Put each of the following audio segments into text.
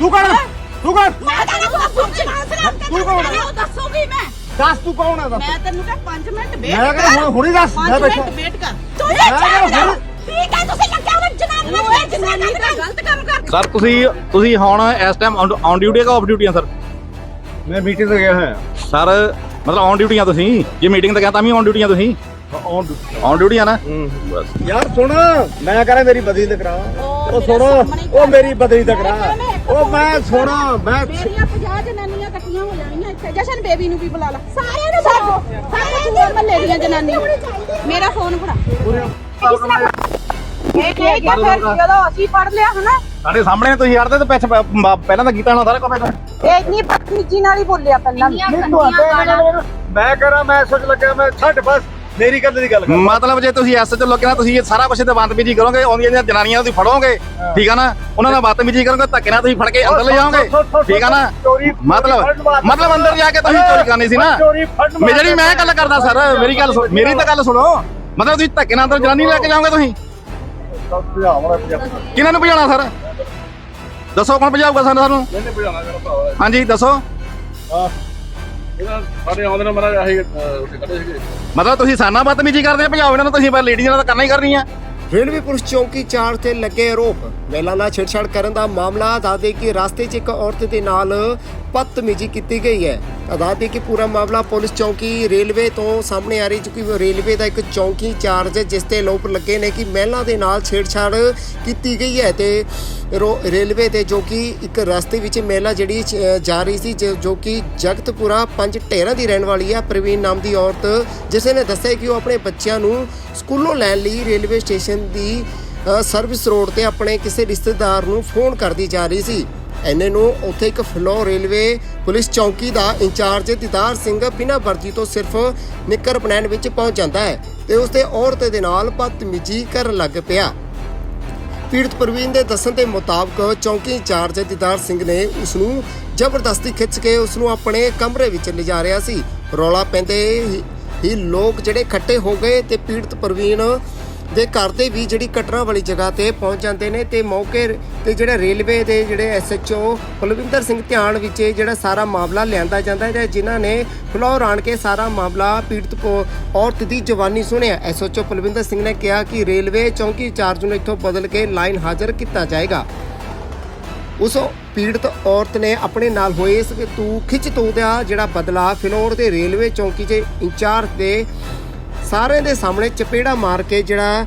ਤੂੰ ਹੈ? ਤੂੰ ਕੌਣ? ਮੈਂ ਤਾਂ ਨਾ ਪੁੱਛ ਤੂੰ ਕੌਣ ਹੈ? ਉਹ ਦੱਸੂਗੀ ਮੈਂ। ਦੱਸ ਤੂੰ ਕੌਣ ਹੈ ਦੱਸ। ਮੈਂ ਤੈਨੂੰ ਕਿਹਾ 5 ਮਿੰਟ ਵੇਟ ਮੈਂ ਕਹਿੰਦਾ ਹੁਣ ਹੁਣੀ ਦੱਸ। ਮੈਂ ਪੰਜ ਬੈਠਾ। ਮਿੰਟ ਵੇਟ ਕਰ। ਤੂੰ ਮੈਂ ਇਹ ਕਿਹਾ ਜਾਣ ਹੁਣ- ਠੀਕ ਹੈ ਤੁਸੀਂ ਲੱਗਿਆ ਉਹ ਜਨਾਨੀ ਨੂੰ ਜਨਾਨੀ ਦਾ ਗਲਤ ਕੰਮ ਕਰ ਸਰ ਤੁਸੀਂ ਤੁਸੀਂ ਹੁਣ ਇਸ ਟਾਈਮ ਔਨ ਡਿਊਟੀ ਹੈ ਕਿ ਆਫ ਡਿਊਟੀ ਆ ਸਰ ਮੈਂ ਮੀਟਿੰਗ ਤੇ ਗਿਆ ਹਾਂ ਸਰ ਮਤਲਬ ਔਨ ਡਿਊਟੀ ਆ ਤੁਸੀਂ? ਜੇ ਮੀਟਿੰਗ ਤੇ ਗਿਆ ਤਾਂ ਵੀ ਔਨ ਡਿਊਟੀ ਆ ਤੁਸੀਂ? ਔਨ ਔਨ ਡਿਊਟੀ ਆ। ਨਾ? ਬਸ ਯਾਰ ਸੁਣ। ਮੈਂ ਕਰਾਂ ਮੇਰੀ ਬਦਲੀ ਤੇ ਕਰਾ। ਉਹ ਸੁਣ ਉਹ ਮੇਰੀ ਬਦਲੀ ਤੇ ਮੈਂ ਕਰਾ ਕਿਹਾ ਮੈਂ ਇੱਕ ਉਹ ਮੈਂ ਸੁਣ ਮੈਂ ਮੇਰੀਆਂ 50 ਜਨਾਨੀਆਂ ਇਕੱਠੀਆਂ ਹੋ ਜਾਣੀਆਂ ਇੱਥੇ। ਜਸ਼ਨ ਬੇਬੀ ਨੂੰ ਵੀ ਬੁਲਾ ਲਾ। ਸਾਰਿਆਂ ਨੂੰ ਬੁਲਾਓ ਸਾਰੇ ਪੂਰੇ ਮਹੱਲੇ ਦੀਆਂ ਜਨਾਨੀਆਂ। ਮੇਰਾ ਫੋਨ ਫੜਾ। ਇਹ ਕੀ ਹੈ ਫਿਰ ਜਦੋਂ ਅਸੀਂ ਪੜ ਲਿਆ ਹਨਾ। ਸਾਡੇ ਸਾਹਮਣੇ ਤੁਸੀਂ ਹੜਦੇ ਤੇ ਪਿੱਛੇ ਪਹਿਲਾਂ ਤਾਂ ਕੀਤਾ ਹੋਣਾ ਸਾਰਾ ਕੰਮ ਇਹ ਇਤਨੀ ਬਦਤਮੀਜੀ ਨਾਲ ਹੀ ਬੋਲਿਆ ਪਹਿਲਾਂ। ਮੈਂ ਕਰਾਂ ਮੈਂ ਸੋਚ ਲੱਗਿਆ ਮੈਂ ਛੱਡ ਬਸ। ਮੇਰੀ ਗੱਲ ਦੀ ਗੱਲ ਕਰ ਮਤਲਬ ਜੇ ਤੁਸੀਂ ਐਸ ਚ ਲੋਕੇ ਤੁਸੀਂ ਇਹ ਸਾਰਾ ਕੁਝ ਤੇ ਬੰਦਬੀਜੀ ਕਰੋਗੇ ਆਉਂਦੀਆਂ ਜਿਹੜੀਆਂ ਜਨਾਨੀਆਂ ਨੂੰ ਤੁਸੀਂ ਫੜੋਗੇ ਠੀਕ ਆ ਨਾ? ਉਹਨਾਂ ਨਾਲ ਬਦਤਮੀਜੀ ਕਰੋਗੇ ਧੱਕੇ ਨਾਲ ਤੁਸੀਂ ਫੜ ਕੇ ਅੰਦਰ ਲੈ ਜਾਓਗੇ ਠੀਕ ਆ ਨਾ? ਮਤਲਬ ਮਤਲਬ ਅੰਦਰ ਜਾ ਕੇ ਤੁਸੀਂ ਚੋਰੀ ਕਰਨੀ ਸੀ ਨਾ। ਮੈਂ ਜਿਹੜੀ ਮੈਂ ਗੱਲ ਕਰਦਾ ਸਰ ਮੇਰੀ ਗੱਲ ਸੁਣ- ਮੇਰੀ ਤਾਂ ਗੱਲ ਸੁਣੋ। ਮਤਲਬ ਤੁਸੀਂ ਧੱਕੇ ਨਾਲ ਅੰਦਰ ਜਨਾਨੀ ਲੈ ਕੇ ਜਾਓਗੇ ਤੁਸੀਂ? ਕਿਹਨਾਂ ਨੂੰ ਭਜਾਉਣਾ ਸਰ? ਦੱਸੋ ਕੌਣ ਭਜਾਊਗਾ ਸਾਨੂੰ ਸਾਨੂੰ? ਹਾਂਜੀ ਦੱਸੋ। ਇਹਨਾਂ ਸਾਡੇ ਆਉਂਦੇ ਨੇ ਮਹਾਰਾਜ ਆਹੀ ਅਹ, ਉੱਥੇ ਕੱਢੇ ਸੀਗੇ। ਮਤਲਬ ਤੁਸੀਂ ਸਾਨਾ ਬਦਤਮੀਜੀ ਕਰਦੇ ਆ ਭਜਾਓ ਇਹਨਾਂ ਨੂੰ ਤੁਸੀਂ ਪਰ ਲੇਡੀਜ਼ ਨਾਲ ਤਾਂ ਕਰਨਾ ਹੀ ਕਰਨੀ ਆ। ਰੇਲਵੇ ਪੁਲਿਸ ਚੌਂਕੀ 4 ਤੇ ਲੱਗੇ ਆਰੋਪ। ਮਹਿਲਾ ਨਾਲ ਛੇੜਛਾੜ ਕਰਨ ਦਾ ਮਾਮਲਾ ਦੱਸਦੇ ਕਿ ਰਸਤੇ 'ਚ ਇੱਕ ਔਰਤ ਦੇ ਨਾਲ ਬਦਤਮੀਜ਼ੀ ਕੀਤੀ ਗਈ ਹੈ। ਤਾਂ ਦੱਸਦੇ ਕਿ ਪੂਰਾ ਮਾਮਲਾ ਪੁਲਿਸ ਚੌਂਕੀ ਰੇਲਵੇ ਤੋਂ ਸਾਹਮਣੇ ਆ ਰਹੀ ਕਿਉਂਕਿ ਰੇਲਵੇ ਦਾ ਇੱਕ ਚੌਂਕੀ ਚਾਰਜ ਜਿਸ ਤੇ ਲੋਕ ਲੱਗੇ ਨੇ ਕਿ ਮਹਿਲਾ ਦੇ ਨਾਲ ਛੇੜਛਾੜ ਕੀਤੀ ਗਈ ਹੈ ਤੇ ਰੋ- ਰੇਲਵੇ ਤੇ ਜੋ ਕਿ ਇੱਕ ਰਸਤੇ ਵਿੱਚ ਮਹਿਲਾ ਜਿਹੜੀ ਜਾ ਰਹੀ ਸੀ, ਜੋ ਜੋ ਕਿ ਜਗਤਪੁਰਾ ਪੰਜ ਢੇਰਾਂ ਦੀ ਰਹਿਣ ਵਾਲੀ ਹੈ, ਪ੍ਰਵੀਨ ਨਾਮ ਦੀ ਔਰਤ, ਜਿਸ ਨੇ ਦੱਸਿਆ ਕਿ ਉਹ ਆਪਣੇ ਬੱਚਿਆਂ ਨੂੰ ਸਕੂਲੋਂ ਲੈਣ ਲਈ ਰੇਲਵੇ ਸਟੇਸ਼ਨ ਦੀ ਸਰਵਿਸ ਰੋਡ ਤੇ ਆਪਣੇ ਕਿਸੇ ਰਿਸ਼ਤੇਦਾਰ ਨੂੰ ਫੋਨ ਕਰਦੀ ਜਾ ਰਹੀ ਸੀ। ਐਨੇ ਨੂੰ ਉੱਥੇ ਇੱਕ ਫਲੋਰ ਰੇਲਵੇ ਪੁਲਿਸ ਚੌਂਕੀ ਦਾ ਇੰਚਾਰਜ ਦਿਦਾਰ ਸਿੰਘ ਬਿਨਾਂ ਵਰਜੀ ਤੋਂ ਸਿਰਫ ਨਿੱਕਰ ਬਣਾਉਣ ਵਿੱਚ ਪਹੁੰਚ ਜਾਂਦਾ ਹੈ ਤੇ ਉਸਦੇ ਔਰਤ ਦੇ ਨਾਲ ਬਦਤਮੀਜ਼ੀ ਕਰਨ ਲੱਗ ਪਿਆ। ਪੀੜਤ ਪ੍ਰਵੀਨ ਦੇ ਦੱਸਣ ਦੇ ਮੁਤਾਬਕ ਚੌਂਕੀ ਇੰਚਾਰਜ ਦਿਦਾਰ ਸਿੰਘ ਨੇ ਉਸ ਨੂੰ ਜ਼ਬਰਦਸਤੀ ਖਿੱਚ ਕੇ ਉਸ ਨੂੰ ਆਪਣੇ ਕਮਰੇ ਵਿੱਚ ਲਿਜਾ ਰਿਹਾ ਸੀ। ਰੌਲਾ ਪੈਂਦੇ ਹੀ ਲੋਕ ਜਿਹੜੇ ਇਕੱਠੇ ਹੋ ਗਏ ਤੇ ਪੀੜਤ ਪ੍ਰਵੀਨ ਦੇ ਘਰ ਦੇ ਵੀ ਜਿਹੜੀ ਕਟਰਾ ਵਾਲੀ ਜਗ੍ਹਾ ਤੇ ਪਹੁੰਚ ਜਾਂਦੇ ਨੇ ਤੇ ਮੌਕੇ ਤੇ ਜਿਹੜੇ ਰੇਲਵੇ ਦੇ ਜਿਹੜੇ ਐਸਐਚਓ ਕੁਲਵਿੰਦਰ ਸਿੰਘ ਧਿਆਨ ਵਿੱਚ ਜਿਹੜਾ ਸਾਰਾ ਮਾਮਲਾ ਲਿਆਂਦਾ ਜਾਂਦਾ ਹੈ ਜਿਨ੍ਹਾਂ ਨੇ ਫਲੋਰ ਆਣ ਕੇ ਸਾਰਾ ਮਾਮਲਾ ਪੀੜਤ ਕੋ ਔਰਤ ਦੀ ਜਵਾਨੀ ਸੁਣਿਆ। ਐਸਐਚਓ ਕੁਲਵਿੰਦਰ ਸਿੰਘ ਨੇ ਕਿਹਾ ਕਿ ਰੇਲਵੇ ਚੌਂਕੀ ਇੰਚਾਰਜ ਨੂੰ ਇੱਥੋਂ ਬਦਲ ਕੇ ਲਾਈਨ ਹਾਜ਼ਰ ਕੀਤਾ ਜਾਏਗਾ। ਉਸ ਪੀੜਤ ਔਰਤ ਨੇ ਆਪਣੇ ਨਾਲ ਹੋਏ ਇਸ ਤੂੰ ਖਿੱਚ ਤੂੰ ਦਾ ਜਿਹੜਾ ਬਦਲਾ ਫਿਲੌਰ ਦੇ ਰੇਲਵੇ ਚੌਂਕੀ 'ਚ ਇੰਚਾਰਜ ਦੇ ਸਾਰਿਆਂ ਦੇ ਸਾਹਮਣੇ ਚਪੇੜਾ ਮਾਰ ਕੇ ਜਿਹੜਾ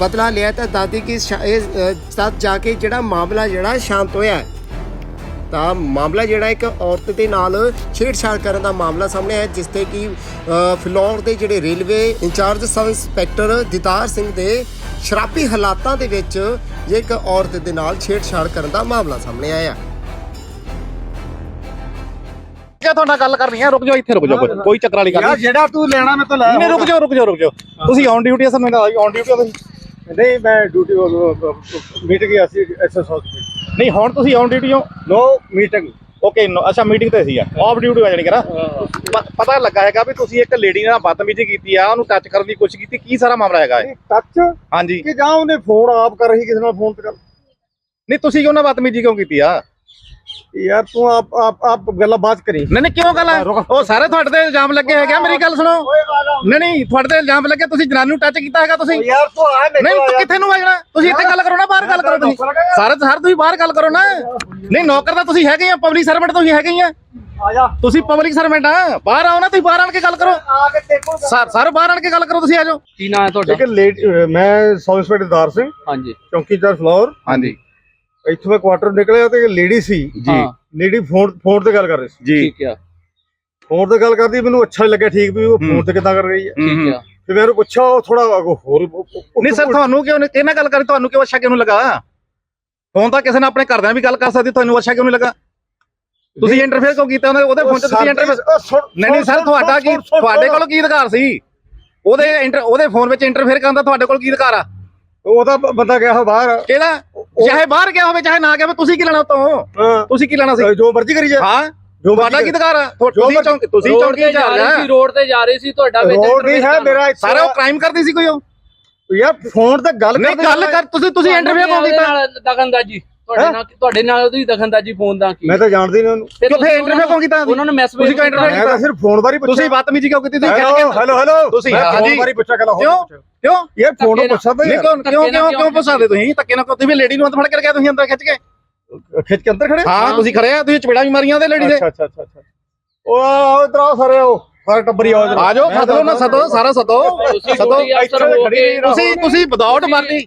ਬਦਲਾ ਲਿਆ ਤਾਂ ਦਾਦੀ ਕੀ ਸ਼ਾ- ਜਾ ਕੇ ਜਿਹੜਾ ਮਾਮਲਾ ਜਿਹੜਾ ਸ਼ਾਂਤ ਹੋਇਆ ਤਾਂ ਮਾਮਲਾ ਜਿਹੜਾ ਇੱਕ ਔਰਤ ਦੇ ਨਾਲ ਛੇੜਛਾੜ ਕਰਨ ਦਾ ਮਾਮਲਾ ਸਾਹਮਣੇ ਆਇਆ ਜਿਸ ਤੇ ਕਿ ਅ, ਫਿਲੌਰ ਦੇ ਜਿਹੜੇ railway in charge sub inspector Ditar Singh ਦੇ ਸ਼ਰਾਬੀ ਹਾਲਾਤਾਂ ਦੇ ਵਿੱਚ ਇੱਕ ਔਰਤ ਦੇ ਨਾਲ ਛੇੜਛਾੜ ਕਰਨ ਦਾ ਮਾਮਲਾ ਸਾਹਮਣੇ ਆਇਆ। ਤੁਹਾਡਾ ਗੱਲ ਕਰਨੀ ਆ ਰੁਕ ਜਾਓ ਇੱਥੇ ਰੁਕ ਜਾਓ ਕੋਈ- ਚੱਕਰ ਵਾਲੀ ਗੱਲ ਯਾਰ ਨਹੀਂ। ਜਿਹੜਾ ਤੂੰ ਲੈਣਾ ਮੈਂ ਤਾਂ ਲੈ ਨਹੀਂ ਰੁਕ ਜਾਓ ਰੁਕ ਜਾਓ ਰੁਕ ਜਾਓ। ਤੁਸੀਂ ਔਨ ਡਿਊਟੀ ਆ ਸਾਨੂੰ ਔਨ ਡਿਊਟੀ ਆ ਤੁਸੀਂ? ਨਹੀਂ ਮੈਂ ਡਿਊਟੀ ਮੀਟਿੰਗ ਗਿਆ ਸੀ ਐਸਐਸ ਹਸਪੀਟਲ ਨਹੀਂ ਹੁਣ ਤੁਸੀਂ ਔਨ ਡਿਊਟੀ ਹੋ? ਨੋ ਮੀਟਿੰਗ ਓਕੇ ਅੱਛਾ ਮੀਟਿੰਗ ਤੇ ਸੀ ਆ ਆਫ ਡਿਊਟੀ ਆ ਜਾਣੀ ਕਿ ਨਾ? ਪ- ਪਤਾ ਲੱਗਾ ਹੈਗਾ ਵੀ ਤੁਸੀਂ ਇੱਕ ਲੇਡੀ ਨਾਲ ਬਦਤਮੀਜ਼ੀ ਕੀਤੀ ਆ ਉਹਨੂੰ ਟੱਚ ਕਰਨ ਦੀ ਕੋਸ਼ਿਸ਼ ਕੀਤੀ ਕੀ ਸਾਰਾ ਮਾਮਲਾ ਹੈਗਾ ਇਹ? ਟੱਚ ਹਾਂਜੀ। ਕਿ ਜਾਂ ਉਹਨੇ ਫੋਨ ਆਪ ਕਰ ਰਹੀ ਕਿਸੇ ਨਾਲ ਫੋਨ ਤੇ ਗੱਲ? ਨਹੀਂ ਤੁਸੀਂ ਕਿਉਂ ਨਾ ਬਦਤਮੀਜ਼ੀ ਕਿਉਂ ਕੀਤੀ ਆ? ਯਾਰ ਤੂੰ ਆਪ ਆਪ ਆਪ ਗੱਲਾਂ ਬਾਤ ਕਰੀ। ਨਹੀਂ ਨਹੀਂ ਕਿਉਂ ਗੱਲ? ਆ? ਉਹ ਸਾਰੇ ਤੁਹਾਡੇ ਤੇ ਇਲਜ਼ਾਮ ਲੱਗੇ ਹੈਗੇ ਆ, ਮੇਰੀ ਗੱਲ ਸੁਣੋ। ਨਹੀਂ ਨਹੀਂ ਤੁਹਾਡੇ ਤੇ ਇਲਜ਼ਾਮ ਲੱਗੇ ਤੁਸੀਂ ਜਨਾਨੀ ਨੂੰ ਟੱਚ ਕੀਤਾ ਹੈਗਾ ਤੁਸੀਂ। ਯਾਰ ਤੂੰ ਆ ਨਹੀਂ ਤੂੰ ਕਿੱਥੇ ਨੂੰ ਵਜਣਾ ਤੁਸੀਂ ਇੱਥੇ ਗੱਲ ਕਰੋ ਨਾ ਬਾਹਰ ਗੱਲ ਕਰੋ ਤੁਸੀਂ। ਸਾਰੇ ਸਰ ਤੁਸੀਂ ਬਾਹਰ ਗੱਲ ਕਰੋ ਨਾ। ਨਹੀਂ ਨੌਕਰ ਤਾਂ ਤੁਸੀਂ ਹੈਗੇ ਆ ਪਬਲਿਕ ਸਰਵੈਂਟ ਤੁਸੀਂ ਹੈਗੇ ਆ। ਆ ਜਾ। ਤੁਸੀਂ ਪਬਲਿਕ ਸਰਵੈਂਟ ਆ। ਬਾਹਰ ਆਓ ਨਾ ਤੁਸੀਂ ਬਾਹਰ ਆਣ ਕੇ ਗੱਲ ਕਰੋ। ਆ ਕੇ ਦੇਖੋ। ਸਰ ਸਰ ਬਾਹਰ ਆਣ ਕੇ ਗੱਲ ਕਰੋ ਤੁਸੀਂ ਆ ਜਾਓ। ਕੀ ਨਾਂ ਹੈ ਤੁਹਾਡਾ? ਮੈਂ ਸਬ ਇੰਸਪੈਕਟਰ ਦਾਰ ਸਿੰਘ ਹਾਂਜੀ। ਚੌਂਕੀ ਚਾਰ ਫਲੋਰ। ਹਾਂਜੀ। ਇੱਥੋਂ ਮੈਂ ਕੁਆਟਰ ਨਿਕਲਿਆ ਤੇ ਲੇਡੀ ਸੀ। ਜੀ। ਲੇਡੀ ਫੋਨ ਫੋਨ ਤੇ ਗੱਲ ਕਰ ਰਹੀ ਸੀ। ਜੀ। ਠੀਕ ਆ। ਫੋਨ ਤੇ ਗੱਲ ਕਰਦੀ ਮੈਨੂੰ ਅੱਛਾ ਲੱਗਿਆ ਠੀਕ ਵੀ ਉਹ ਫੋਨ ਤੇ ਕਿੱਦਾਂ ਕਰ ਰਹੀ ਹੈ। ਠੀਕ ਆ ਤੇ ਮੈਂ ਉਹਨੂੰ ਪੁੱਛਿਆ ਉਹ ਥੋੜਾ ਹੋਰ ਨਹੀਂ ਸਰ ਤੁਹਾਨੂੰ ਕਿਉਂ ਨਹੀਂ ਕਿਹਨਾਂ ਗੱਲ ਕਰੀ ਤੁਹਾਨੂੰ ਕਿਉਂ ਅੱਛਾ ਕਿਉਂ ਲੱਗਾ? ਫੋਨ ਤਾਂ ਕਿਸੇ ਨੇ ਆਪਣੇ ਘਰਦਿਆਂ ਵੀ ਗੱਲ ਕਰ ਸਕਦੀ ਤੁਹਾਨੂੰ ਅੱਛਾ ਕਿਉਂ ਨਹੀਂ ਲੱਗਾ? ਤੁਸੀਂ ਇੰਟਰਫੇਅਰ ਕਿਉਂ ਕੀਤਾ ਉਹਦੇ ਉਹਦੇ ਫੋਨ 'ਚ ਤੁਸੀਂ ਇੰਟਰਫੇਅਰ ਨਹੀਂ ਨਹੀਂ ਸਰ ਤੁਹਾਡਾ ਕੀ ਤੁਹਾਡੇ ਕੋਲ ਕੀ ਅਧਿਕਾਰ ਸੀ? ਉਹਦੇ ਉਹਦੇ ਫੋਨ ਵਿੱਚ ਇੰਟਰਫੇਅਰ ਕਰਨ ਦਾ ਤੁਹਾਡੇ ਕੋਲ ਕੀ ਅਧਿਕਾਰ ਆ? ਉਹਦਾ ਬੰਦਾ ਗਿਆ ਬਾਹਰ। ਕਿਹਦਾ? ਚਾਹੇ ਬਾਹਰ ਗਿਆ ਹੋਵੇ ਚਾਹੇ ਨਾ ਗਿਆ ਹੋਵੇ ਤੁਸੀਂ ਕੀ ਲੈਣਾ ਉਤੋਂ? ਤੁਸੀਂ ਕੀ ਲੈਣਾ ਸੀ? ਜੋ ਮਰਜ਼ੀ ਕਰੀ ਜਾ। ਹਾਂ। ਤੁਹਾਡਾ ਕੀ ਅਧਿਕਾਰ ਆ? ਤੁਸੀਂ ਚੌਂਕ ਤੁਸੀਂ ਚੌਂਕੀ ਤੇ ਜਾ ਰਹੀ ਸੀ ਰੋਡ ਤੇ ਜਾ ਰਹੀ ਸੀ ਤੁਹਾਡਾ ਵਿੱਚ ਰੋਡ ਨਹੀਂ ਹੈ ਮੇਰਾ ਸਾਰੇ ਉਹ ਕ੍ਰਾਈਮ ਕਰਦੀ ਸੀ ਕੋਈ ਉਹ? ਯਾਰ ਫੋਨ ਤੇ ਗੱਲ ਨਹੀਂ ਕਰਦੇ ਗੱਲ ਕਰ ਤੁਸੀਂ ਤੁਸੀਂ ਇੰਟਰਵਿਊ ਕਿਉਂ ਕੀਤਾ ਦਖਲਅੰਦਾਜ਼ੀ ਤੁਹਾਡੇ ਨਾਲ ਤੁਹਾਡੇ ਨਾਲ ਦਖਲਅੰਦਾਜ਼ੀ ਫੋਨ ਦਾ ਕੀ? ਮੈਂ ਤਾਂ ਜਾਣਦੀ ਨਹੀਂ ਉਹਨੂੰ। ਫਿਰ ਕਿਉਂ ਫਿਰ ਤੁਸੀਂ ਇੰਟਰਵਿਊ ਕਿਉਂ ਕੀਤਾ ਉਹਨਾਂ ਨੂੰ ਮੈਸੇਜ ਤੁਸੀਂ ਕਿਉਂ interview ਮੈਂ ਤਾਂ ਸਿਰਫ ਫੋਨ ਬਾਰੇ ਪੁੱਛਿਆ। ਤੁਸੀਂ ਬਦਤਮੀਜ਼ੀ ਕਿਉਂ ਕੀਤੀ? ਤੁਸੀਂ ਹੈਲੋ ਹੈਲੋ ਹੈਲੋ। ਤੁਸੀਂ, ਮੈਂ ਹਾਂਜੀ। ਫੋਨ ਬਾਰੇ ਪੁੱਛਿਆ ਗੱਲ ਕਿਉਂ? ਕਿਉਂ? ਇਹ ਫੋਨ ਨੂੰ ਪੁੱਛਦਾ ਨਹੀਂ ਕਿਉਂ ਕਿਉਂ ਕਿਉਂ ਕਿਉਂ ਪੁੱਛਾਦੇ ਤੁਸੀਂ? ਧੱਕੇ ਨਾਲ ਤੁਸੀਂ ਵੀ ਲੇਡੀ ਨੂੰ ਅੰਦਰ ਫੜ ਕੇ ਗਿਆ ਤੁਸੀਂ ਅੰਦਰ ਖਿੱਚ ਕੇ? ਖਿੱਚ ਕੇ ਅੰਦਰ ਖੜੇ? ਹਾਂ ਤੁਸੀਂ ਖੜੇ ਆ ਤੁਸੀਂ ਚਪੇੜਾ ਵੀ ਮਾਰੀਆਂ ਉਹਦੇ ਲੇਡੀ ਦੇ। ਅੱਛਾ ਅੱਛਾ ਅੱਛਾ ਅੱਛਾ। ਉਹ ਇਧਰ ਆਓ ਸਾਰੇ ਆਓ ਸਾਰੇ ਟੱਬਰੀ ਆਓ। ਆ ਜਾਓ ਸਦੋ ਨਾ ਸਦੋ ਸਾਰਾ ਸਦੋ। ਤੁਸੀਂ ਸਦੋ। ਤੁਸੀਂ ਤੁਸੀਂ ਵਿਦਆਊਟ ਵਰਦੀ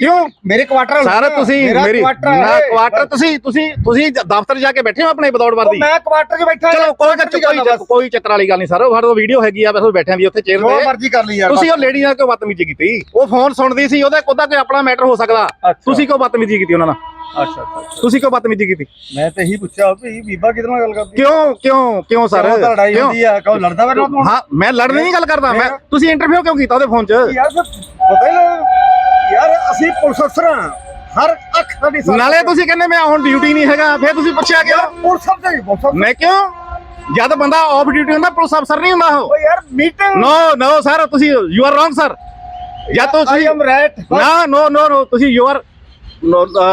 ਕਿਉਂ? ਮੇਰੇ ਕੁਆਟਰ ਸਰ ਤੁਸੀਂ ਮੇਰੀ ਨਾ ਕੁਆਟਰ ਤੁਸੀਂ ਤੁਸੀਂ ਤੁਸੀਂ ਜ- ਦਫ਼ਤਰ ਜਾ ਕੇ ਬੈਠੇ ਹੋ ਆਪਣੇ ਵਿਦਆਊਟ ਵਰਦੀ? ਮੈਂ ਕੁਆਟਰ 'ਚ ਬੈਠਾ ਚਲੋ ਕੋਈ ਚੱਕਰ ਕੋਈ ਚੱਕਰ- ਕੋਈ ਚੱਕਰ ਵਾਲੀ ਗੱਲ ਨਹੀਂ ਸਰ ਸਾਡੇ ਤੋਂ ਵੀਡੀਓ ਹੈਗੀ ਆ ਬਸ ਬੈਠਿਆਂ ਦੀ ਉੱਥੇ ਚੇਅਰ ਜੋ ਤੇ। ਮਰਜ਼ੀ ਕਰ ਲਈ ਯਾਰ ਤੁਸੀਂ ਉਹ ਲੇਡੀ ਨਾਲ ਕਿਉਂ ਬਦਤਮੀਜ਼ੀ ਕੀਤੀ? ਉਹ ਫੋਨ ਸੁਣਦੀ ਸੀ ਉਹਦਾ ਉਹਦਾ ਕੋਈ ਆਪਣਾ ਮੈਟਰ ਹੋ ਸਕਦਾ। ਤੁਸੀਂ ਕਿਉਂ ਬਦਤਮੀਜ਼ੀ ਕੀਤੀ ਉਹਨਾਂ ਨਾਲ? ਅੱਛਾ ਅੱਛਾ ਤੁਸੀਂ ਕਿਉਂ ਬਦਤਮੀਜ਼ੀ ਕੀਤੀ? ਮੈਂ ਤੇ ਇਹੀ ਪੁੱਛਿਆ ਵੀ ਬੀਬਾ ਨਾਲ ਗੱਲ ਕਰਦੀ? ਕਿਉਂ ਕਿਉਂ ਕਿਉਂ ਸਰ ਲੜਾਈ? ਹੁੰਦੀ ਆ ਕਹੋ ਲੜਦਾ ਮੇਰੇ ਨਾਲ ਹਾਂ ਮੈਂ ਲੜਨ ਦੀ ਨਹੀਂ ਗੱਲ ਕਰਦਾ ਮੈਂ? ਤੁਸੀਂ ਇੰਟਰਵਿਊ ਕਿਉਂ ਕੀਤਾ ਉਹਦੇ ਫੋਨ 'ਚ? ਯਾਰ ਪਤਾ ਹੀ ਨਾ। ਯਾਰ ਅਸੀਂ ਪੁਲਿਸ ਅਫਸਰ ਹਾਂ। ਹਰ ਅੱਖ ਸਾਡੀ ਸਾਹਮਣੇ- ਨਾਲੇ ਤੁਸੀਂ ਕਹਿੰਦੇ ਮੈਂ ਹੁਣ ਡਿਊਟੀ ਨਹੀਂ ਹੈਗਾ ਫਿਰ ਤੁਸੀਂ ਪੁੱਛਿਆ ਯਾਰ ਕਿਉਂ ਪੁਲਿਸ ਅਫਸਰ ਹੀ ਪੁਲਿਸ ਅਫਸਰ ਮੈਂ ਕਿਉਂ? ਜਦ ਬੰਦਾ ਆਫ ਡਿਊਟੀ ਹੁੰਦਾ ਪੁਲਿਸ ਅਫਸਰ ਨਹੀਂ ਹੁੰਦਾ ਉਹ। ਓ ਯਾਰ ਮੀਟਿੰਗ ਨੋ ਨੋ ਸਰ ਤੁਸੀਂ ਯੂ ਆਰ ਰੋਂਗ ਸਰ ਜਾਂ ਆਈ ਤੁਸੀਂ ਐਮ ਰਾਈਟ ਨਾ ਨੋ ਨੋ ਨੋ ਤੁਸੀਂ ਯੂ ਆਰ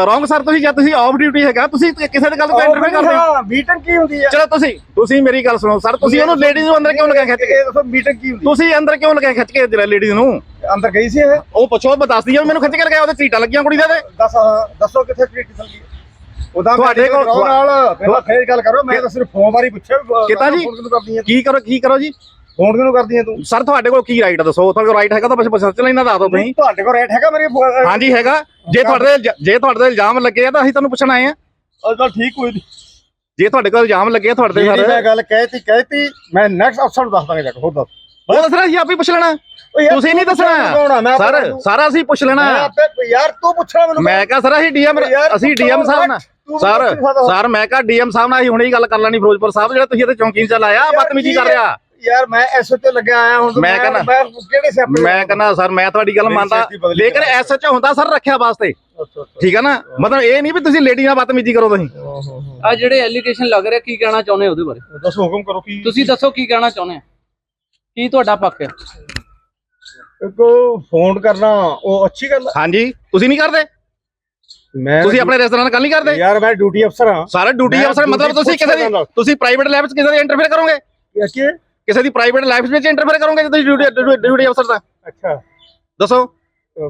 ਰੋਂਗ ਸਰ ਤੁਸੀਂ ਜਾਂ ਤੁਸੀਂ ਆਫ ਡਿਊਟੀ ਹੈਗਾ ਤੁਸੀਂ ਕਿਸੇ ਦੀ ਗੱਲ ਤੋਂ ਇੰਟਰਵਿਊ ਕਰਦੇ ਹੋ? ਹਾਂ ਮੀਟਿੰਗ ਕੀ ਹੁੰਦੀ ਆ ਚਲੋ ਤੁਸੀਂ ਤੁਸੀਂ ਮੇਰੀ ਗੱਲ ਸੁਣੋ ਸਰ ਤੁਸੀਂ ਉਹਨੂੰ ਲੇਡੀਜ਼ ਨੂੰ ਅੰਦਰ ਕਿਉਂ ਲਗਾ ਖਿੱਚ ਕੇ? ਇਹ ਦੱਸੋ ਮੀਟਿੰਗ ਕੀ ਹੁੰਦੀ ਤੁਸੀਂ ਅੰਦਰ ਕਿਉਂ ਲਗਾ ਖਿੱਚ ਕੇ ਜਿਹੜਾ ਲੇਡੀਜ਼ ਨੂੰ? ਅੰਦਰ ਗਈ ਸੀ ਇਹ। ਉਹ ਪੁੱਛੋ ਉਹ ਦੱਸਦੀ ਆ ਵੀ ਮੈਨੂੰ ਖਿੱਚ ਕੇ ਲਗਾਇਆ ਉਹਦੇ ਚੀਟਾਂ ਲੱਗੀਆਂ ਕੁੜੀ ਦੇ ਤੇ ਦੱਸ ਹਾਂ, ਦੱਸੋ ਕਿੱਥੇ ਟ੍ਰੀਟ ਚੱਲ ਗਈ। ਉਹਦਾ ਤੁਹਾਡੇ ਕੋਲ- ਨਾਲ ਪਹਿਲਾਂ ਫੇਰ ਗੱਲ ਕਰੋ ਮੈਂ ਤਾਂ ਸਿਰਫ ਫੋਨ ਬਾਰੇ ਪੁੱਛਿਆ ਵੀ ਕਿੱਦਾਂ ਜੀ? ਫੋਨ ਕਿਉਂ ਕਰਦੀ ਹੈ ਕੀ ਕਰੋ ਕੀ ਕਰੋ ਜੀ? ਫੋਨ ਕਿਉਂ ਕਰਦੀ ਹੈ ਤੂੰ? ਸਰ ਤੁਹਾਡੇ ਕੋਲ ਕੀ ਰਾਈਟ ਦੱਸੋ? ਤੁਹਾਡੇ ਕੋਲ ਰਾਈਟ ਹੈਗਾ ਤਾਂ ਬਸ ਚਲੇ ਨਾ ਦੱਸ ਦਿਓ ਤੁਸੀਂ। ਤੁਹਾਡੇ ਕੋਲ ਰੇਟ ਹੈਗਾ ਮੇਰੇ ਹਾਂਜੀ ਹੈਗਾ। ਜੇ ਤੁਹਾਡੇ ਤੇ ਇਲਜ਼ਾ- ਜੇ ਤੁਹਾਡੇ ਤੇ ਇਲਜ਼ਾਮ ਲੱਗੇ ਆ ਤਾਂ ਅਸੀਂ ਤੁਹਾਨੂੰ ਪੁੱਛਣ ਆਏ ਆ। ਉਹ ਤਾਂ ਠੀਕ ਹੋਈ ਜੇ ਤੁਹਾਡੇ ਕੋਲ ਇਲਜ਼ਾਮ ਲੱਗੇ ਆ ਤੁਹਾਡੇ ਤੇ ਜਿਹੜੀ ਮੈਂ ਸਰ ਗੱਲ ਕਹਿਤੀ ਕਹਿਤੀ ਮੈਂ ਨੈਕਸਟ ਅਫਸਰ ਨੂੰ ਦੱਸ ਦਾਂਗਾ ਜਾ ਕੇ ਹੋਰ ਦੱਸ। ਉਹ ਦੱਸਣਾ ਸੀ ਆਪ ਹੀ ਪੁੱਛ ਲੈਣਾ। ਤੁਸੀਂ ਨਹੀਂ ਦੱਸਣਾ। ਸਰ ਸਾਰਾ ਅਸੀਂ ਪੁੱਛ ਲੈਣਾ। ਯਾਰ ਤੂੰ ਪੁੱਛਣਾ ਮੈਨੂੰ ਮੈਂ ਕਹਾ ਸਰ ਅਸੀਂ ਡੀਐਮ ਅਸੀਂ ਡੀਐਮ ਸਾਹਿਬ ਨਾਲ। ਸਰ। ਸਰ ਮੈਂ ਕਹਾ ਡੀਐਮ ਸਾਹਿਬ ਨਾਲ ਅਸੀਂ ਹੁਣੇ ਹੀ ਗੱਲ ਕਰ ਲੈਣੀ ਫਿਰੋਜ਼ਪੁਰ ਸਾਹਿਬ ਜਿਹੜਾ ਤੁਸੀਂ ਇੱਥੇ ਚੌਂਕੀ 'ਚ ਲਾਇਆ ਬਦਤਮੀਜ਼ੀ ਕਰ ਰਿਹਾ। ਯਾਰ ਮੈਂ ਤੇ ਲੱਗਿਆ ਆਇਆ ਹੁਣ ਮੈਂ ਕਹਿੰਦਾ- ਮੈਂ ਕਿਹੜੇ ਸਿਆਪੇ ਮੈਂ ਕਹਿੰਦਾ ਸਰ ਮੈਂ ਤੁਹਾਡੀ ਗੱਲ ਮੰਨਦਾ। ਲੇਕਿਨ। ਐਸਐਚਓ ਹੁੰਦਾ ਸਰ ਰੱਖਿਆ ਵਾਸਤੇ। ਠੀਕ ਹੈ ਨਾ? ਮਤਲਬ ਇਹ ਨਹੀਂ ਵੀ ਤੁਸੀਂ ਲੇਡੀ ਨਾਲ ਬਦਤਮੀਜ਼ੀ ਕਰੋ ਤੁਸੀਂ। ਆ ਜਿਹੜੇ ਐਲੀਗੇਸ਼ਨ ਲੱਗ ਰਿਹਾ ਕੀ ਕਹਿਣਾ ਚਾਹੁੰਦੇ ਉਹਦੇ ਬਾਰੇ? ਦੱਸੋ ਹੁਕਮ ਕਰੋ ਕੀ ਤੁਸੀਂ ਦੱਸੋ ਕੀ ਕਹਿਣਾ ਚਾਹੁੰਦੇ ਆ ਕੀ ਤੁਹਾਡਾ ਪੱਖ ਹੈ? ਕੋ ਫੋਨ ਕਰਨਾ ਉਹ ਅੱਛੀ ਗੱਲ ਆ। ਹਾਂਜੀ ਤੁਸੀਂ ਨਹੀਂ ਕਰਦੇ? ਮੈਂ ਤੁਸੀਂ ਆਪਣੇ ਰੈਸਟੋਰੈਂਟ ਨਾਲ ਗੱਲ ਨਹੀਂ ਕਰਦੇ? ਯਾਰ ਮੈਂ ਡਿਊਟੀ ਅਫਸਰ ਹਾਂ। ਸਾਰਾ ਡਿਊਟੀ ਮੈਂ ਅਫਸਰ ਮਤਲਬ duty ਤੁਸੀਂ ਕਿਸੇ ਦੀ ਤੁਸੀਂ ਪ੍ਰਾਈਵੇਟ ਲਾਈਫ 'ਚ ਕਿਸੇ ਦੀ ਇੰਟਰਫੇਅਰ ਕਰੋਗੇ? ਕਿਸੇ ਦੀ ਪ੍ਰਾਈਵੇਟ ਲਾਈਫ ਵਿੱਚ ਇੰਟਰਫੇਅਰ ਕਰੋਗੇ ਜੇ ਤੁਸੀਂ ਡਿਊਟੀ ਡਿਊਟੀ ਅਫਸਰ ਦਾ ਅੱਛਾ। ਦੱਸੋ।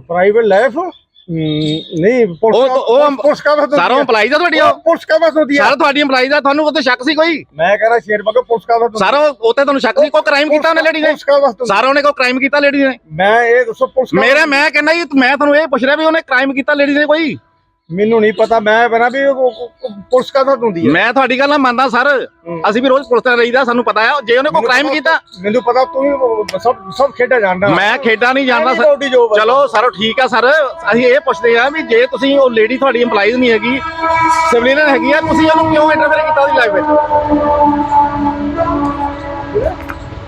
ਪ੍ਰਾਈਵੇਟ ਲਾਈਫ ਨਹੀਂ ਪੁਲਿਸ ਉਹ- ਉਹ- ਪੁਲਿਸ ਕਾ ਬਸ ਸਾਰਾ EMPLOYEES ਆ ਤੁਹਾਡੀ ਉਹ ਪੁਲਿਸ ਕਾ ਬਸ ਹੁੰਦੀ ਸਾਰਾ ਤੁਹਾਡੀ EMPLOYEES ਆ ਤੁਹਾਨੂੰ ਉੱਤੇ ਸ਼ੱਕ ਸੀ ਕੋਈ? ਮੈਂ ਕਹ ਰਿਹਾ ਸ਼ੇਰ ਬਗੋ ਪੁਲਿਸ ਕਾ ਬਸ ਸਾਰਾ ਉੱਤੇ ਤੁਹਾਨੂੰ ਸ਼ੱਕ ਸੀ ਕੋਈ ਕ੍ਰਾਈਮ ਕੀਤਾ ਉਹਨੇ ਲੇਡੀ ਨੇ? ਪੁਲਿਸ ਕਾ ਬਸ ਸਾਰਾ ਉਹਨੇ ਕੋਈ ਕ੍ਰਾਈਮ ਕੀਤਾ ਲੇਡੀ ਨੇ? ਮੈਂ ਇਹ ਦੱਸੋ ਪੁਲਿਸ ਕਾ ਮੇਰਾ ਮੈਂ ਕਹਿੰਦਾ ਜੀ ਮੈਂ ਤੁਹਾਨੂੰ ਇਹ ਪੁੱਛ ਰਿਹਾ ਵੀ ਉਹਨੇ ਕ੍ਰਾਈਮ ਕੀਤਾ ਲੇਡੀ ਨੇ ਕੋਈ? ਮੈਨੂੰ ਨਹੀਂ ਪਤਾ ਮੈਂ ਬਣਾ ਵੀ ਉਹ- ਉਹ- ਪੁਲਿਸ ਹੁੰਦੀ ਹੈ? ਮੈਂ ਤੁਹਾਡੀ ਗੱਲ ਨਾਲ ਮੰਨਦਾ ਸਰ। ਅਸੀਂ ਵੀ ਰੋਜ਼ ਪੁਲਿਸ ਤੇ ਰਹੀਦਾ ਸਾਨੂੰ ਪਤਾ ਹੈ। ਜੇ ਉਹਨੇ ਕੋਈ ਕ੍ਰਾਈਮ ਕੀਤਾ ਮੈਨੂੰ ਪਤਾ ਤੂੰ ਸਭ ਸਭ ਖੇਡਾਂ ਜਾਣਦਾ ਮੈਂ ਖੇਡਾਂ ਨਹੀਂ ਜਾਣਦਾ ਸਰ। ਚਲੋ ਸਰ ਠੀਕ ਆ ਸਰ। ਅਸੀਂ ਇਹ ਪੁੱਛਦੇ ਆ ਵੀ ਜੇ ਤੁਸੀਂ ਉਹ ਲੇਡੀ ਤੁਹਾਡੀ EMPLOYEES ਨਹੀਂ ਹੈਗੀ ਸਿਵਲੀਅਨ ਹੈਗੀ ਆ ਤੁਸੀਂ ਉਹਨੂੰ ਕਿਉਂ ਇੰਟਰਫੇਅਰ ਕੀਤਾ ਉਹਦੀ ਲਾਈਫ ਵਿੱਚ?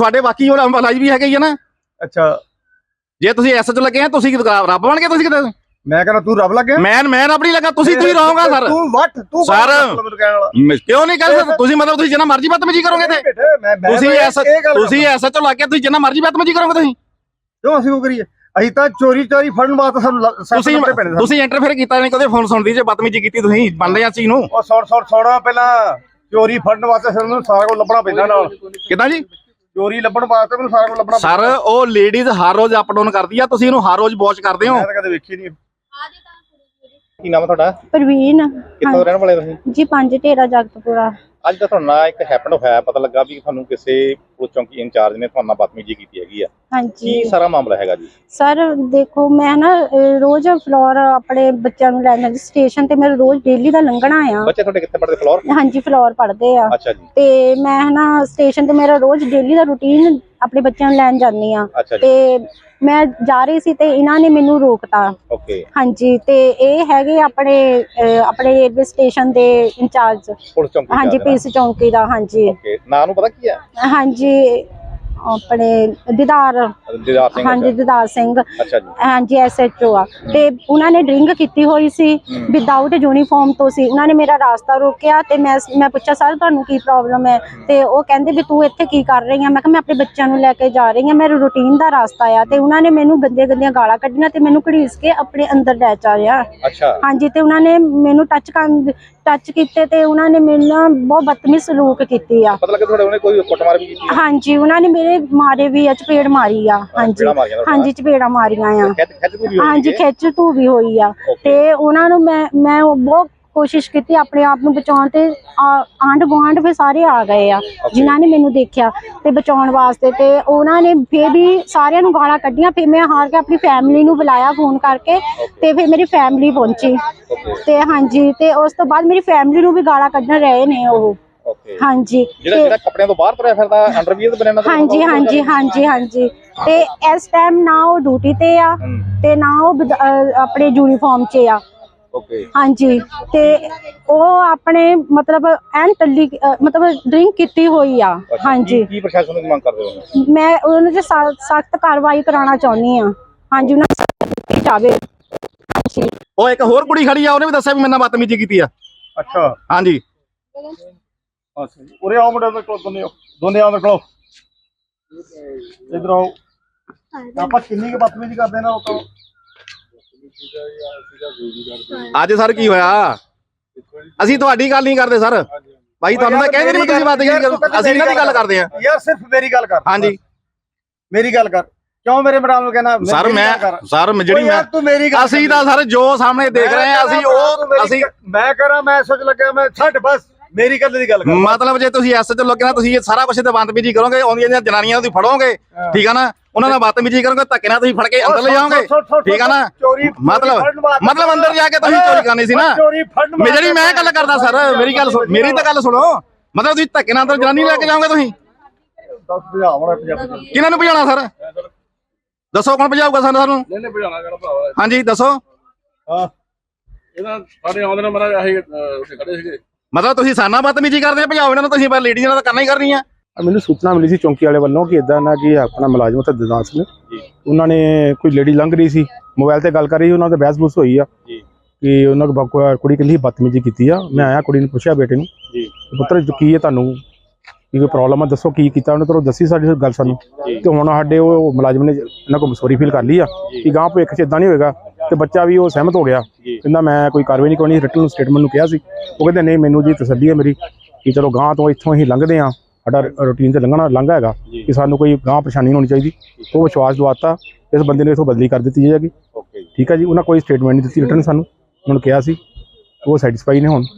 ਤੁਹਾਡੇ ਬਾਕੀ ਹੋਰ ਅੰਬਲਾਜ ਵੀ ਹੈਗੇ ਹੀ ਆ ਨਾ। ਅੱਛਾ। ਜੇ ਤੁਸੀਂ ਐਸ ਚ ਲੱਗੇ ਆ ਤੁਸੀਂ ਰੱਬ ਬਣ ਕੇ ਤੁਸੀਂ ਕਿਤੇ? ਮੈਂ ਕਹਿੰਦਾ ਤੂੰ ਰੱਬ ਲੱਗਿਆ ਮੈਂ ਮੈਂ ਆਪਣੀ ਲੱਗਾ ਤੁਸੀਂ ਤੁਸੀਂ ਰਹੋਗਾ ਸਰ। ਤੂੰ ਵੱਟ ਤੂੰ ਸਰ। ਕਿਉਂ ਨਹੀਂ ਸਕਦੇ ਤੁਸੀਂ ਮਤਲਬ ਤੁਸੀਂ ਜਿੰਨਾ ਮਰਜ਼ੀ ਬਦਤਮੀਜ਼ੀ ਕਰੋਗੇ ਤੇ ਤੁਸੀਂ ਐਸ ਤੁਸੀਂ ਐਸ ਚ ਲੱਗ ਤੁਸੀਂ ਜਿੰਨਾ ਮਰਜ਼ੀ ਬਦਤਮੀਜ਼ੀ ਕਰੋਗੇ ਤੁਸੀਂ। ਕਿਉਂ ਅਸੀਂ ਉਹ ਕਰੀਏ? ਅਸੀਂ ਤਾਂ ਚੋਰੀ ਚੋਰੀ ਫੜਨ ਵਾਸਤੇ ਸਾਨੂੰ ਤੁਸੀਂ। ਤੁਸੀਂ ਇੰਟਰਫੇਅਰ ਕੀਤਾ ਨਹੀਂ ਕਦੇ ਫੋਨ ਸੁਣਦੀ ਜੇ ਬਦਤਮੀਜ਼ੀ ਕੀਤੀ ਤੁਸੀਂ ਮੰਨਦੇ ਆ ਚੀਜ਼ ਨੂੰ। ਉਹ ਸੌੜ ਸੌੜ ਸੌੜਾ ਪਹਿਲਾਂ। ਚੋਰੀ ਫੜਨ ਵਾਸਤੇ ਸਾਨੂੰ ਸਾਰਾ ਕੁਝ ਲੱਭਣਾ ਪੈਂਦਾ ਨਾਲ। ਕਿਦਾਂ ਜੀ? ਚੋਰੀ ਲੱਭਣ ਵਾਸਤੇ ਮੈਨੂੰ ਸਾਰਾ ਕੁਝ ਲੱਭਣਾ ਸਰ ਉਹ ਲੇਡੀਜ਼ ਹਰ ਰੋਜ਼ ਅਪ ਡਾਊਨ ਕਰਦੀ ਆ ਤੁਸੀਂ ਇਹਨੂੰ ਹਰ ਰੋਜ਼ ਵਾਚ ਕਰਦੇ ਹੋ? ਮੈਂ ਤਾਂ ਕਦੇ ਵੇਖੀ ਨਹੀਂ ਕੀ ਨਾਮ ਤੁਹਾਡਾ? ਪ੍ਰਵੀਨ। ਕਿੱਥੋਂ ਰਹਿਣ ਵਾਲੇ ਤੁਸੀਂ? ਜੀ ਪੰਜ ਢੇਰਾ ਜਗਤਪੁਰਾ। ਅੱਜ ਤਾਂ ਤੁਹਾਨੂੰ ਨਾਲ ਇੱਕ ਹੈਪਨ ਹੋਇਆ ਪਤਾ ਲੱਗਾ ਵੀ ਤੁਹਾਨੂੰ ਕਿਸੇ ਪੁਲਿਸ ਚੌਂਕੀ ਇੰਚਾਰਜ ਨੇ ਤੁਹਾਨੂੰ ਬਦਤਮੀਜ਼ੀ ਕੀਤੀ ਹੈਗੀ ਆ। ਹਾਂਜੀ। ਕੀ ਸਾਰਾ ਮਾਮਲਾ ਹੈਗਾ ਜੀ? ਸਰ ਦੇਖੋ ਮੈਂ ਨਾ ਅਹ, ਰੋਜ਼ ਫਲੋਰ ਆਪਣੇ ਬੱਚਿਆਂ ਨੂੰ ਲੈਣ ਜਾਂਦੀ ਸਟੇਸ਼ਨ ਤੇ ਮੇਰਾ ਰੋਜ਼ ਡੇਲੀ ਦਾ ਲੰਘਣਾ ਆ। ਬੱਚੇ ਤੁਹਾਡੇ ਕਿੱਥੇ ਪੜਦੇ ਫਲੋਰ ਹਾਂਜੀ ਫਲੋਰ ਪੜ੍ਹਦੇ ਆ। ਅੱਛਾ ਜੀ। ਤੇ ਮੈਂ ਨਾ ਸਟੇਸ਼ਨ ਤੇ ਮੇਰਾ ਰੋਜ਼ ਡੇਲੀ ਦਾ ਰੁਟੀਨ ਆਪਣੇ ਬੱਚਿਆਂ ਨੂੰ ਲੈਣ ਜਾਂਦੀ ਆ ਅੱਛਾ ਜੀ। ਤੇ ਮੈਂ ਜਾ ਰਹੀ ਸੀ ਤੇ ਇਹਨਾਂ ਨੇ ਮੈਨੂੰ ਰੋਕਤਾ। ਓਕੇ ਹਾਂਜੀ ਤੇ ਇਹ ਹੈਗੇ ਆਪਣੇ ਅਹ, ਆਪਣੇ ਰੇਲਵੇ ਸਟੇਸ਼ਨ ਦੇ ਇੰਚਾਰਜ। ਪੁਲਿਸ ਚੌਂਕੀ ਹਾਂਜੀ ਪੀਸ ਚੌਂਕੀ ਦਾ ਹਾਂਜੀ। ਓਕੇ ਨਾਂ ਨੂੰ ਪਤਾ ਕੀ ਹੈ ਹਾਂਜੀ ਆਪਣੇ ਦੀਦਾਰ। ਦਿਦਾਰ ਸਿੰਘ ਹਾਂਜੀ ਦੀਦਾਰ ਸਿੰਘ। ਅੱਛਾ ਜੀ। ਹਾਂਜੀ ਐਸਐਚਓ ਆ। ਤੇ ਉਹਨਾਂ ਨੇ ਡਰਿੰਕ ਕੀਤੀ ਹੋਈ ਸੀ ਵਿਦਆਊਟ ਯੂਨੀਫਾਰਮ ਤੋਂ ਸੀ। ਉਹਨਾਂ ਨੇ ਮੇਰਾ ਰਾਸਤਾ ਰੋਕਿਆ ਤੇ ਮੈਂ ਮੈਂ ਪੁੱਛਿਆ ਸਰ ਤੁਹਾਨੂੰ ਕੀ ਪ੍ਰੋਬਲਮ ਹੈ? ਤੇ ਉਹ ਕਹਿੰਦੇ ਵੀ ਤੂੰ ਇੱਥੇ ਕੀ ਕਰ ਰਹੀ ਆ ਮੈਂ ਕਿਹਾ ਮੈਂ ਆਪਣੇ ਬੱਚਿਆਂ ਨੂੰ ਲੈ ਕੇ ਜਾ ਰਹੀ ਆ ਮੇਰਾ ਰੂਟੀਨ ਦਾ ਰਾਸਤਾ ਆ। ਤੇ ਉਹਨਾਂ ਨੇ ਮੈਨੂੰ ਗੰਦੀਆਂ ਗੰਦੀਆਂ ਗਾਲਾਂ ਕੱਢੀਆਂ ਤੇ ਮੈਨੂੰ ਘੜੀਸ ਕੇ ਆਪਣੇ ਅੰਦਰ ਲੈ ਚਾਰਿਆ ਅੱਛਾ। ਹਾਂਜੀ ਤੇ ਉਹਨਾਂ ਨੇ ਮੈਨੂੰ ਟੱਚ ਕਰਨ ਟੱਚ ਕੀਤੇ ਤੇ ਉਹਨਾਂ ਨੇ ਮੇਰੇ ਨਾਲ ਬਹੁਤ ਬਦਤਮੀਜ਼ ਸਲੂਕ ਕੀਤੀ ਆ। ਪਤਾ ਲੱਗਾ ਤੁਹਾਡੇ ਉਹਨੇ ਕੋਈ ਕੁੱਟਮਾਰ ਵੀ ਕੀਤੀ ਹਾਂਜੀ ਉਹਨਾਂ ਨੇ ਮੇਰੇ ਮਾਰੇ ਵੀ ਆ ਚਪੇੜ ਮਾਰੀ ਆ। ਹਾਂਜੀ। ਚਪੇੜਾਂ ਮਾਰੀਆਂ ਤੁਹਾਡੇ ਹਾਂਜੀ ਚਪੇੜਾਂ ਮਾਰੀਆਂ ਆ। ਖਿੱਚ ਖਿੱਚ ਵੀ ਹੋਈ ਹਾਂਜੀ ਖਿੱਚ ਧੂ ਵੀ ਹੋਈ ਆ। ਤੇ ਉਹਨਾਂ ਨੂੰ ਮੈਂ ਮੈਂ ਉਹ ਬਹੁਤ ਕੋਸ਼ਿਸ਼ ਕੀਤੀ ਆਪਣੇ ਆਪ ਨੂੰ ਬਚਾਉਣ ਤੇ ਆਂਡ ਗੁਆਂਢ ਫਿਰ ਸਾਰੇ ਆ ਗਏ ਆ ਜਿਨ੍ਹਾਂ ਨੇ ਮੈਨੂੰ ਦੇਖਿਆ ਤੇ ਬਚਾਉਣ ਵਾਸਤੇ ਤੇ ਉਹਨਾਂ ਨੇ ਫੇਰ ਵੀ ਸਾਰਿਆਂ ਨੂੰ ਗਾਲਾਂ ਕੱਢੀਆਂ ਫਿਰ ਮੈਂ ਹਾਰ ਕੇ ਆਪਣੀ ਫੈਮਿਲੀ ਨੂੰ ਬੁਲਾਇਆ ਫੋਨ ਕਰਕੇ ਤੇ ਫਿਰ ਮੇਰੀ ਫੈਮਿਲੀ ਪਹੁੰਚੀ। ਤੇ ਹਾਂਜੀ ਤੇ ਉਸ ਤੋਂ ਬਾਅਦ ਮੇਰੀ ਫੈਮਿਲੀ ਨੂੰ ਵੀ ਗਾਲਾਂ ਕੱਢਣ ਰਹੇ ਨੇ ਉਹ। ਹਾਂਜੀ ਜਿਹੜਾ ਕੱਪੜਿਆਂ ਤੋਂ ਬਾਹਰ ਤੁਰਿਆ ਫਿਰਦਾ ਅੰਡਰਵੀਅਰ ਬਨੇਨਾ ਹਾਂਜੀ ਹਾਂਜੀ ਹਾਂਜੀ ਹਾਂਜੀ। ਤੇ ਇਸ ਟਾਈਮ ਨਾ ਉਹ ਡਿਊਟੀ ਤੇ ਆ ਤੇ ਨਾ ਉਹ ਆਪਣੇ ਯੂਨੀਫਾਰਮ 'ਚ ਆ। ਓਕੇ। ਹਾਂਜੀ ਤੇ ਉਹ ਆਪਣੇ ਮਤਲਬ ਐਨ ਟੱਲੀ ਮਤਲਬ ਡਰਿੰਕ ਕੀਤੀ ਹੋਈ ਆ। ਹਾਂਜੀ। ਕੀ ਪ੍ਰਸ਼ਾਸਨ ਨੂੰ ਮੰਗ ਕਰਦੇ ਹੋ ਮੈਂ ਉਹਨਾਂ ਤੇ ਸਖਤ ਕਾਰਵਾਈ ਕਰਾਉਣਾ ਚਾਹੁੰਦੀ ਆ। ਹਾਂਜੀ ਉਹਨਾਂ ਨੂੰ ਸਖ਼ਤ ਕੀਤੀ ਜਾਵੇ। ਹਾਂਜੀ। ਉਹ ਇੱਕ ਹੋਰ ਕੁੜੀ ਖੜੀ ਆ ਉਹਨੇ ਵੀ ਦੱਸਿਆ ਵੀ ਮੇਰੇ ਨਾਲ ਬਦਤਮੀਜ਼ੀ ਕੀਤੀ ਆ। ਅੱਛਾ। ਹਾਂਜੀ। ਅੱਛਾ ਜੀ। ਉਰੇ ਆਓ ਮੁੰਡੇ ਦੇ ਕੋਲ ਦੋਨੇ ਆਓ। ਦੋਨੇ ਆਓ ਮੇਰੇ ਕੋਲ। ਇਧਰ ਆਓ। ਆਪਾਂ ਕਿੰਨੀ ਕੁ ਬਦਤਮੀਜ਼ੀ ਕਰਦੇ ਨਾ ਉਹ ਤਾਂ? ਅੱਜ ਸਰ ਕੀ ਹੋਇਆ? ਅਸੀਂ ਤੁਹਾਡੀ ਗੱਲ ਨਹੀਂ ਕਰਦੇ ਸਰ। ਭਾਈ ਤੁਹਾਨੂੰ ਤਾਂ ਕਹਿੰਦੇ ਨਹੀਂ ਵੀ ਤੁਸੀਂ ਕਰੋ ਅਸੀਂ ਇਹਨਾਂ ਦੀ ਗੱਲ ਕਰਦੇ ਆ ਯਾਰ ਸਿਰਫ ਮੇਰੀ ਗੱਲ ਕਰ। ਹਾਂਜੀ। ਮੇਰੀ ਗੱਲ ਕਰ। ਕਿਉਂ ਮੇਰੇ ਮੈਡਮ ਨੂੰ ਕਹਿਣਾ? ਸਰ ਮੈਂ। ਸਰ ਜਿਹੜੀ ਮੈਂ ਯਾਰ ਤੂੰ ਮੇਰੀ ਗੱਲ ਅਸੀਂ। ਤਾਂ ਸਰ ਜੋ ਸਾਹਮਣੇ ਦੇਖ ਰਹੇ ਆ ਅਸੀਂ ਉਹ ਅਸੀਂ ਮੈਂ ਕਰਾਂ ਮੈਂ ਸੋਚ ਲੱਗਾ ਮੈਂ ਛੱਡ ਬਸ। ਮੇਰੀ ਗੱਲ ਦੀ ਗੱਲ ਕਰ। ਮਤਲਬ ਜੇ ਤੁਸੀਂ ਐਸ ਚ ਲੋਕਾਂ ਤੁਸੀਂ ਇਹ ਸਾਰਾ ਕੁਝ ਤੇ ਬੰਦਬੀਜੀ ਕਰੋਗੇ ਆਉਂਦੀਆਂ ਜਨਾਨੀਆਂ ਨੂੰ ਤੁਸੀਂ ਫੜੋਗੇ। ਠੀਕ ਆ ਨਾ? ਉਹਨਾਂ ਨਾਲ ਬਦਤਮੀਜੀ ਕਰੋਗੇ ਧੱਕੇ ਨਾਲ ਤੁਸੀਂ ਫੜ ਕੇ ਅੰਦਰ ਲੈ ਜਾਓਗੇ। ਠੀਕ ਆ ਨਾ? ਮਤਲਬ ਮਤਲਬ ਅੰਦਰ ਜਾ ਕੇ ਤੁਸੀਂ ਚੋਰੀ ਕਰਨੀ ਸੀ ਨਾ। ਫੜਨ ਮੈਂ ਜਿਹੜੀ ਮੈਂ ਗੱਲ ਕਰਦਾ ਸਰ ਮੇਰੀ ਗੱਲ ਸੁਣ- ਮੇਰੀ ਤਾਂ ਗੱਲ ਸੁਣੋ। ਮਤਲਬ ਤੁਸੀਂ ਧੱਕੇ ਨਾਲ ਅੰਦਰ ਜਨਾਨੀ ਲੈ ਕੇ ਜਾਓਗੇ ਤੁਸੀਂ? ਕਿਹਨਾਂ ਨੂੰ ਭਜਾਉਣਾ ਸਰ? ਦੱਸੋ ਕੌਣ ਭਜਾਊਗਾ ਸਾਨੂੰ ਸਾਨੂੰ? ਨਹੀਂ ਨਹੀਂ ਭਜਾਣਾ ਕਰ ਭਰਾਵਾ ਹਾਂਜੀ ਦੱਸੋ। ਹਾਂ। ਇਹਦਾ ਸਾਡੇ ਆਉਂਦੇ ਨੇ ਮਹਾਰਾਜ ਆਹੀ ਉੱਥੇ ਖੜੇ ਸੀਗੇ। ਮਤਲਬ ਤੁਸੀਂ ਸਾਨਾ ਬਦਤਮੀਜੀ ਕਰਦੇ ਆ ਭਜਾਓ ਇਹਨਾਂ ਨੂੰ ਤੁਸੀਂ ਪਰ ਲੇਡੀਜ਼ ਨਾਲ ਤਾਂ ਕਰਨਾ ਹੀ ਕਰਨੀ ਆ। ਮੈਨੂੰ ਸੂਚਨਾ ਮਿਲੀ ਸੀ ਚੌਂਕੀ ਵਾਲੇ ਵੱਲੋਂ ਕਿ ਇਦਾਂ ਨਾ ਕਿ ਆਪਣਾ ਮੁਲਾਜ਼ਮ ਤੇ ਦਦਾਸ ਨੇ। ਉਹਨਾਂ ਨੇ ਕੋਈ ਲੇਡੀ ਲੰਘ ਰਹੀ ਸੀ ਮੋਬਾਈਲ ਤੇ ਗੱਲ ਕਰ ਰਹੀ ਸੀ, ਉਹਨਾਂ ਦਾ ਬਹਿਸ ਬੂਸ ਹੋਈ ਆ। ਕਿ ਉਹਨਾਂ ਕੋ ਕੁੜੀ ਕਹਿੰਦੀ ਬਦਤਮੀਜੀ ਕੀਤੀ ਆ ਮੈਂ ਆਇਆ ਕੁੜੀ ਨੂੰ ਪੁੱਛਿਆ ਬੇਟੇ ਨੂੰ ਜੀ। ਕਿ ਪੁੱਤਰ ਕੀ ਹੈ ਤੁਹਾਨੂੰ? ਕੀ ਕੋਈ ਪ੍ਰੋਬਲਮ ਆ? ਦੱਸੋ ਕੀ ਕੀਤਾ ਉਹਨੇ ਤੁਹਾਨੂੰ ਦੱਸੀ ਸਾਡੀ ਗੱਲ ਸਾਨੂੰ। ਤੇ ਹੁਣ ਸਾਡੇ ਉਹ ਮੁਲਾਜ਼ਮ ਨੇ ਇਹਨਾਂ ਕੋਲ ਸੌਰੀ ਫੀਲ ਕਰ ਲਈ ਆ ਕਿ ਗਾਂ ਭਵਿੱਖ ਚ ਇਦਾਂ ਨਹੀਂ ਹੋਏਗਾ। ਤੇ ਬੱਚਾ ਵੀ ਉਹ ਸਹਿਮਤ ਹੋ ਗਿਆ। ਕਹਿੰਦਾ ਮੈਂ ਕੋਈ ਕਾਰਵਾਈ ਨਹੀਂ ਕਰਨੀ ਰਿਟਨ ਸਟੇਟਮੈਂਟ ਨੂੰ ਕਿਹਾ ਸੀ। ਉਹ ਕਹਿੰਦੇ ਨਹੀਂ ਮੈਨੂੰ ਜੀ ਤਸੱਲੀ ਹੈ ਮੇਰੀ ਕਿ ਚਲੋ ਗਾਂ ਤੋਂ ਇੱਥੋਂ ਹੀ ਲੰਘਦੇ ਆ। ਸਾਡਾ ਰੂਟੀਨ ਤੇ ਲੰਘਣਾ ਲੰਘਾ ਹੈਗਾ ਕਿ ਸਾਨੂੰ ਕੋਈ ਗਾਂ ਪਰੇਸ਼ਾਨੀ ਨਹੀਂ ਹੋਣੀ ਚਾਹੀਦੀ। ਉਹ ਵਿਸ਼ਵਾਸ ਦਵਾਤਾ ਇਸ ਬੰਦੇ ਨੇ ਇਥੋਂ ਬਦਲੀ ਕਰ ਦਿੱਤੀ ਜਾਏਗੀ ਓਕੇ ਠੀਕ ਹੈ ਜੀ ਉਹਨਾਂ ਕੋਈ ਸਟੇਟਮੈਂਟ ਨਹੀਂ ਦਿੱਤੀ ਰਿਟਰਨ ਸਾਨੂੰ। ਉਹਨਾਂ ਨੂੰ ਕਿਹਾ ਸੀ। ਉਹ ਸੈਟੀਸਫਾਈ ਨੇ ਹੁਣ।